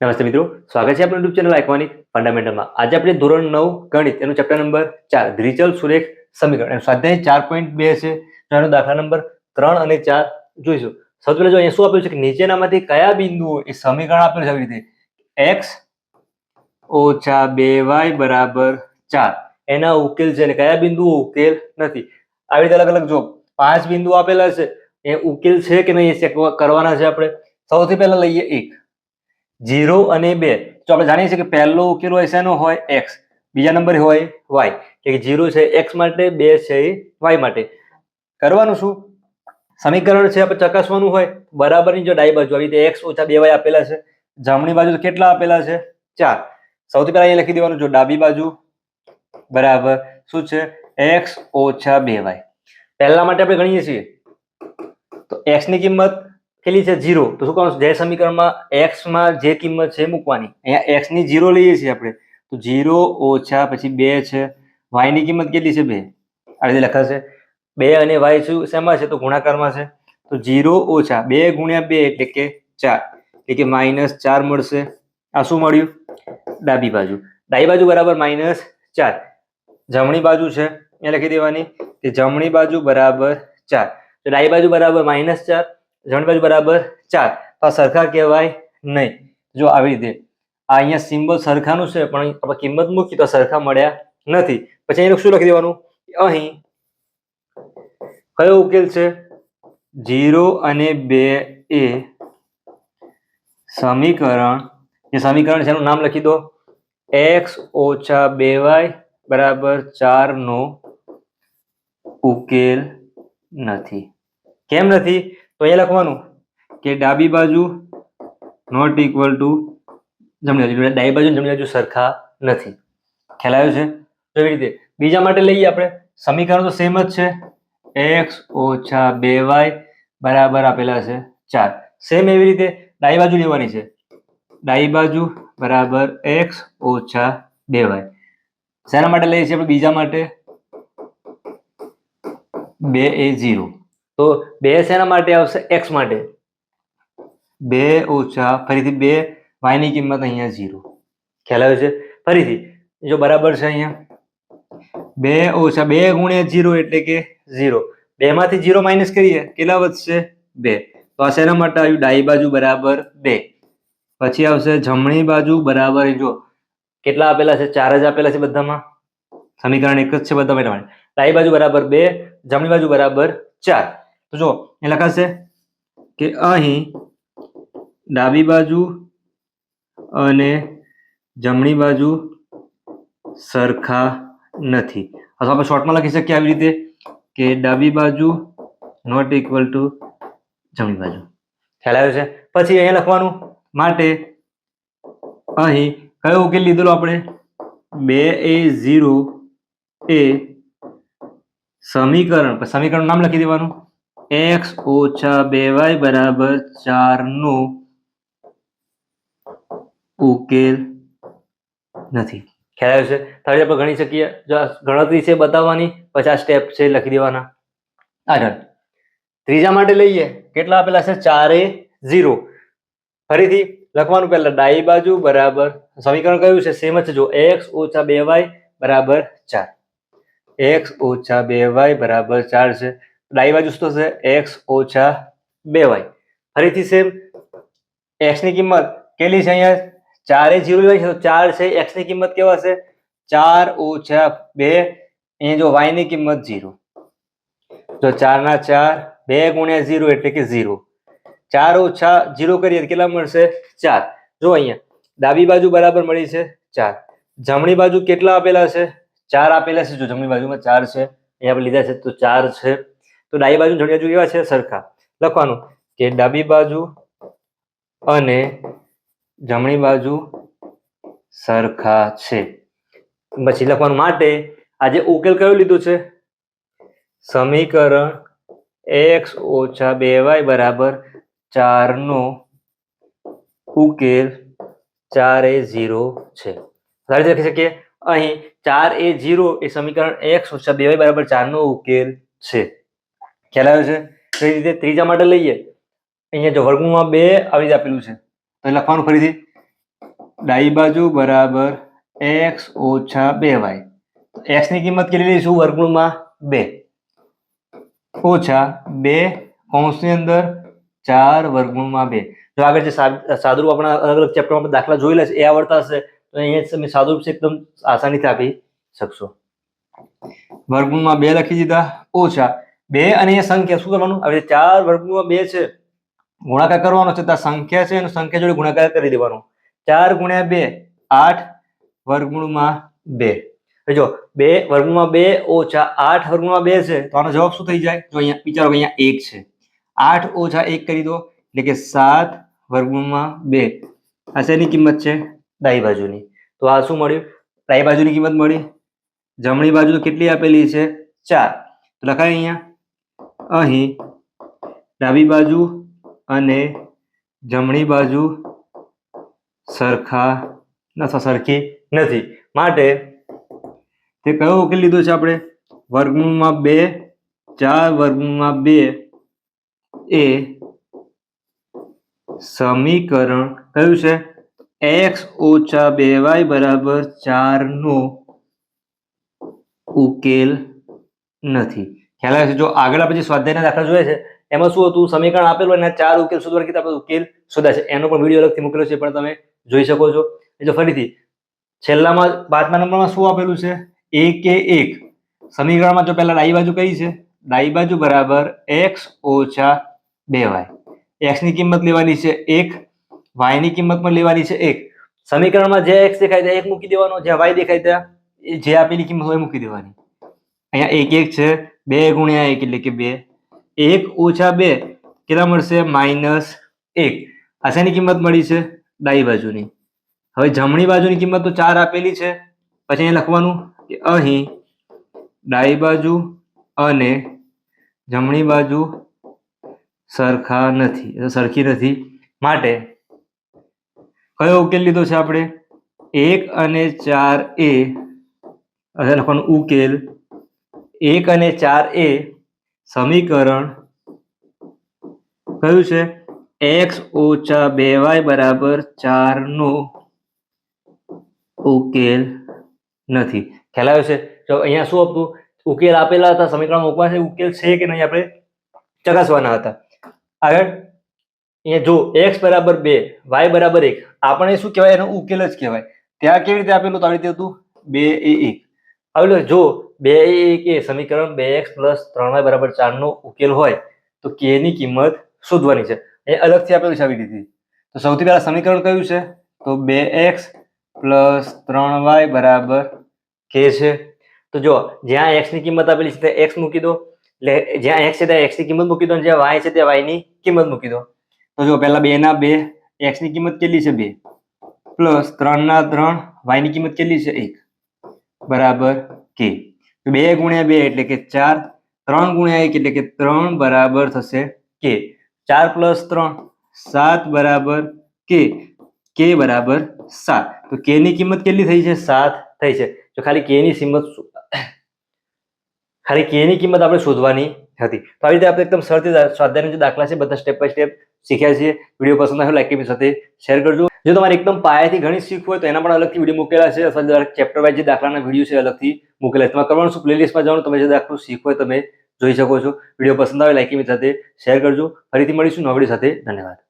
નમસ્તે મિત્રો, સ્વાગત છે આપણું યુટ્યુબ ચેનલ આઇકોનિક ફંડામેન્ટલમાં આજે આપણે ધોરણ નવ ગણિત, એનું ચેપ્ટર નંબર ચાર દ્વિચલ સુરેખ સમીકરણ. એનું સ્વાધ્યાય ચાર પોઈન્ટ બે છે એનો દાખલા નંબર ત્રણ અને ચાર જોઈશું. સૌથી પહેલા જો અહીંયા શું આપ્યું છે કે નીચેનામાંથી કયા બિંદુઓ એ સમીકરણ આપેલું છે આવી રીતે? એક્સ ઓછા બે વાય બરાબર ચાર. એના ઉકેલ છે અને કયા બિંદુઓ ઉકેલ નથી. આવી રીતે અલગ અલગ જો પાંચ બિંદુ આપેલા છે, એ ઉકેલ છે કે નહીં એ ચેક કરવાના છે આપણે. સૌથી પહેલા લઈએ એક. જીરો અને બે. જો આપણે જાણીએ છીએ કે પહેલો ઉકેલ હોય શેનો હોય? એક્સ. બીજા નંબરે હોય વાય. કે જીરો છે એક્સ માટે, બે છે વાય માટે. કરવાનું શું? સમીકરણ છે આપણે ચકાસવાનું હોય. બરાબરની જો ડાઈ બાજુ આવી રીતે એક્સ ઓછા બે વાય આપેલા છે. જમણી બાજુ કેટલા આપેલા છે? ચાર. સૌથી પહેલા અહીંયા લખી દેવાનું જો ડાબી બાજુ. બરાબર. શું છે? એક્સ ઓછા બે વાય. પહેલા માટે આપણે ગણીએ છીએ. તો એક્સની કિંમત કેટલી છે? જીરો તો શું કરવાનું જે સમીકરણમાં એક્સમાં જે કિંમત છે મૂકવાની. અહીંયા એક્સની જીરો લઈએ છીએ આપણે. તો જીરો ઓછા પછી બે છે. વાયની કિંમત કેટલી છે બે? આ રીતે લખાશે. બે અને વાય શું શેમાં છે? તો ગુણાકારમાં છે. તો જીરો ઓછા બે ગુણ્યા બે એટલે કે ચાર. એટલે કે માઇનસ ચાર મળશે. આ શું મળ્યું? ડાબી બાજુ. ડાબી બાજુ બરાબર માઇનસ ચાર. જમણી બાજુ છે. એ લખી દેવાની. કે જમણી બાજુ બરાબર ચાર. તો ડાબી બાજુ બરાબર માઇનસ ચાર. જમણી બાજુ બરાબર ચાર. તો આ સરખા કહેવાય નહીં. જો આવી રીતે. આ અહીંયા સિમ્બોલ સરખાનું છે, પણ આપણે કિંમત મૂકી તો સરખા મળ્યા નથી. પછી અહીં શું લખી દેવાનું? અહીં કયો ઉકેલ છે? જીરો અને બે એ સમીકરણ. જે સમીકરણ છે, એનું નામ લખી દો. એક્સ ઓછા બે વાય બરાબર ચારનો ઉકેલ નથી. કેમ નથી? તો અહીંયા લખવાનું કે ડાબી બાજુ નોટ ઇક્વલ ટુ જમણી બાજુ ડાબી બાજુ જમણી બાજુ સરખા નથી. ખ્યાલ છે? તો એવી રીતે બીજા માટે લઈએ આપણે. સમીકરણ તો સેમ જ છે. એક્સ ઓછા બે વાય બરાબર આપેલા છે ચાર. સેમ એવી રીતે ડાબી બાજુ લેવાની છે. ડાબી બાજુ બરાબર એક્સ ઓછા બે વાય શેના માટે લઈએ છીએ આપણે? બીજા માટે? બે એ ઝીરો તો બે શેના માટે આવશે? એક્સ માટે. બે ઓછા ફરીથી બે વાયની કિંમત અહીંયા ઝીરો ખ્યાલ આવે છે? ફરીથી જો બરાબર છે અહીંયા? બે ઓછા બે ગુણ્યા ઝીરો એટલે કે ઝીરો બે માંથી ઝીરો માઇનસ કરીએ કેટલા વધશે? બે. તો આ શેના માટે આવ્યું? ડાઈ બાજુ બરાબર બે. પછી આવશે જમણી બાજુ બરાબર જો કેટલા આપેલા છે? ચાર જ આપેલા છે બધામાં? સમીકરણ એક જ છે બધા માટે ડાઈ બાજુ બરાબર બે જમણી બાજુ બરાબર ચાર. તો જો, એ લખાશે કે અહીં ડાબી બાજુ અને જમણી બાજુ સરખા નથી. અથવા આપણે શોર્ટમાં લખી શકીએ આવી રીતે કે ડાબી બાજુ નોટ ઇક્વલ ટુ જમણી બાજુ. ખ્યાલ આવ્યો છે? પછી અહીંયા લખવાનું માટે અહીં કયો ઉકેલ લીધેલો આપણે? બે એ ઝીરો એ સમીકરણ. સમીકરણ નામ લખી દેવાનું. એક્સ ઓછા બે વાય બરાબર ચાર નો ઉકેલ નથી. ખ્યાલ આવ્યો છે? તારી આપણે ગણી શકીએ? જો ગણતરી છે બતાવવાની, પછી સ્ટેપ છે લખી દેવાના. આગળ ત્રીજા માટે લઈએ. કેટલા આપેલા છે? ચારે ઝીરો ફરીથી લખવાનું પહેલા ડાઈ બાજુ બરાબર. સમીકરણ કયું છે? સેમ જ જો એક્સ ઓછા બે વાય બરાબર ચાર. એક્સ ઓછા બે વાય બરાબર ચાર છે. ડાબી બાજુ શું થશે એક્સ ઓછા બે વાય. ફરીથી સેમ એક્સની કિંમત કેટલી છે અહીંયા? ચારે જીરો લેવાય છે તો ચાર છે એક્સની કિંમત કેવા છે? ચાર ઓછા બે. અહીંયા જો વાયની કિંમત જીરો. તો ચાર ના ચાર બે ગુણ્યા ઝીરો એટલે કે ઝીરો ચાર ઓછા જીરો કરીએ તો કેટલા મળશે? ચાર. જો અહીંયા ડાબી બાજુ બરાબર મળી છે ચાર. જમણી બાજુ કેટલા આપેલા છે? ચાર આપેલા છે. જો જમણી બાજુમાં ચાર છે, અહીંયા આપણે લીધા છે તો ચાર છે. તો ડાબી બાજુ જમણી બાજુ કેવા છે સરખા. લખવાનું કે ડાબી બાજુ અને જમણી બાજુ સરખા છે. પછી લખવાનું માટે આજે ઉકેલ કયો લીધો છે? સમીકરણ એક્સ ઓછા બે વાય બરાબર ચાર નો ઉકેલ ચાર એ ઝીરો છે. સારી રીતે લખી શકીએ? અહીં ચાર એ ઝીરો એ સમીકરણ એક્સ ઓછા બે વાય બરાબર ચાર નો ઉકેલ છે. ખ્યાલ આવ્યો છે? એ રીતે ત્રીજા માટે લઈએ? અહીંયા જો વર્ગમાં બે આવી જ આપેલું છે. તો લખવાનું ફરીથી. ડાઈ બાજુ બરાબર એક્સ ઓછા બે વાય. એક્સની કિંમત કેટલી લઈશું? વર્ગમૂળમાં બે. ઓછા બે કૌંસની અંદર ચાર વર્ગમૂળમાં બે. જો આગળ જે સાદુરૂપ આપણા અલગ અલગ ચેપ્ટરમાં દાખલા જોયેલા છે, એ આવડતા હશે, તો અહીંયા તમે સાદુરૂપ છે એકદમ આસાનીથી આપી શકશો. વર્ગમૂળમાં બે લખી દીધા, ઓછા બે અને અહીંયા સંખ્યા શું કરવાનું? હવે ચાર વર્ગમૂળમાં બે છે, ગુણાકાર કરવાનો છે સંખ્યા છે અને સંખ્યા જોડે ગુણાકાર કરી દેવાનો. ચાર ગુણ્યા બે, આઠ વર્ગમૂળમાં બે. જો બે વર્ગમાં બે ઓછા આઠ વર્ગમાં બે છે, તો આનો જવાબ શું થઈ જાય? જો અહીંયા વિચારો અહીંયા એક છે. આઠ ઓછા એક કરી દો, એટલે કે સાત વર્ગમૂળમાં બે. આ શેની કિંમત છે? ડાઈ બાજુની. તો આ શું મળ્યું? ડાઈ બાજુની કિંમત મળી. જમણી બાજુ કેટલી આપેલી છે? ચાર. તો લખાય અહીંયા અહીં ડાબી બાજુ અને જમણી બાજુ સરખા અથવા સરખી નથી. માટે તે કયો ઉકેલ લીધો છે આપણે? વર્ગમૂળમાં બે, ચાર વર્ગમૂળમાં બે એ સમીકરણ કયું છે? એક્સ ઓછા બે વાય બરાબર ચારનો ઉકેલ નથી. ખ્યાલ છે જો આગળ આપણે જે સ્વાધ્યાયના દાખલા જોઈએ છે, એમાં શું હતું? સમીકરણ આપેલું અને ચાર ઉકેલ શોધવા કીધા, આપણે ઉકેલ શોધ્યા છે. એનો પણ વીડિયો અલગથી મૂકેલો છે, પણ તમે જોઈ શકો છો. એ જો ફરીથી, છેલ્લામાં પાંચમા નંબરમાં શું આપેલું છે? એક કે એક. સમીકરણમાં જો પહેલા ડાઈ બાજુ કઈ છે? ડાઈ બાજુ બરાબર એક્સ ઓછા બે વાય એક્સની કિંમત લેવાની છે એક વાયની કિંમત પણ લેવાની છે એક. સમીકરણમાં જે એક્સ દેખાય ત્યાં એક મૂકી દેવાનો જે વાય દેખાય ત્યાં, એ જે આપેલી કિંમત હોય એ મૂકી દેવાની. અહીંયા એક એક છે બે ગુણ્યા એક એટલે કે બે. એક ઓછા બે કેટલા મળશે? માઇનસ એક. આ શેની કિંમત મળી છે? ડાઈ બાજુની. હવે જમણી બાજુની કિંમત તો ચાર આપેલી છે. પછી અહીંયા લખવાનું કે અહીં ડાઈ બાજુ અને જમણી બાજુ સરખા નથી. સરખી નથી. માટે કયો ઉકેલ લીધો છે આપણે? એક અને ચાર એ. લખવાનું ઉકેલ એક અને ચાર એ સમીકરણ કયું છે? એક્સ ઓછા બે વાય બરાબર ચાર નો ઉકેલ નથી. ખ્યાલ છે? તો અહીંયા શું હતું? ઉકેલ આપેલા હતા સમીકરણ મૂકવા છે. ઉકેલ છે કે નહીં આપણે ચકાસવાના હતા. આગળ, અહીંયા જો એક્સ બરાબર બે વાય બરાબર એક આપણે શું કહેવાય? એનો ઉકેલ જ કહેવાય. ત્યાં કેવી રીતે આપેલું? તો આવી રીતે હતું. બે એ એક. હવે જો બે એ સમીકરણ બે એક્સ પ્લસ ત્રણ વાય બરાબર ચાર નો ઉકેલ હોય, તો કે ની કિંમત શોધવાની છે. એ અલગથી આપણે આવી રીતે તો સૌથી પહેલા સમીકરણ કયું છે? તો બે એક્સ પ્લસ ત્રણ વાય બરાબર કે છે? તો જો જ્યાં એક્સની કિંમત આપેલી છે, ત્યાં એક્સ મૂકી દો. એટલે જ્યાં એક્સ છે, ત્યાં એક્સની કિંમત મૂકી દો અને જ્યાં વાય છે, ત્યાં વાયની કિંમત મૂકી દો. તો જો પહેલા બે ના બે, એક્સની કિંમત કેટલી છે બે? પ્લસ ત્રણ ના ત્રણ વાયની કિંમત કેટલી છે? એક. બરાબર કે. બે ગુણ્યા બે એટલે કે ચાર, ત્રણ ગુણ્યા એક એટલે કે ત્રણ બરાબર થશે કે ચાર પ્લસ ત્રણ, સાત બરાબર કે કે બરાબર સાત. તો કે ની કિંમત કેટલી થઈ છે? સાત થઈ છે. તો ખાલી કે ની કિંમત ખાલી કે ની કિંમત આપણે શોધવાની હતી. તો આવી રીતે આપણે એકદમ સરળથી સ્વાધ્યાયના જે દાખલા છે, બધા સ્ટેપ બાય સ્ટેપ શીખ્યા છીએ. વીડિયો પસંદ આવ્યો લાઈક સાથે શેર કરજો. જો તમારે એકદમ પાયાથી ગણિત શીખવું હોય તો એના પણ અલગથી વીડિયો મૂકેલા છે. અથવા ચેપ્ટર વાઇઝ જે દાખલાના વીડિયો છે અલગથી મૂકેલા છે. તમારે કરવાનું શું? પ્લેલિસ્ટમાં જવાનું. તમે જે દાખલું શીખવું હોય તમે જોઈ શકો છો. વીડિયો પસંદ આવે કરી સાથે શેર કરજો. ફરીથી મળીશું નવડી સાથે. ધન્યવાદ.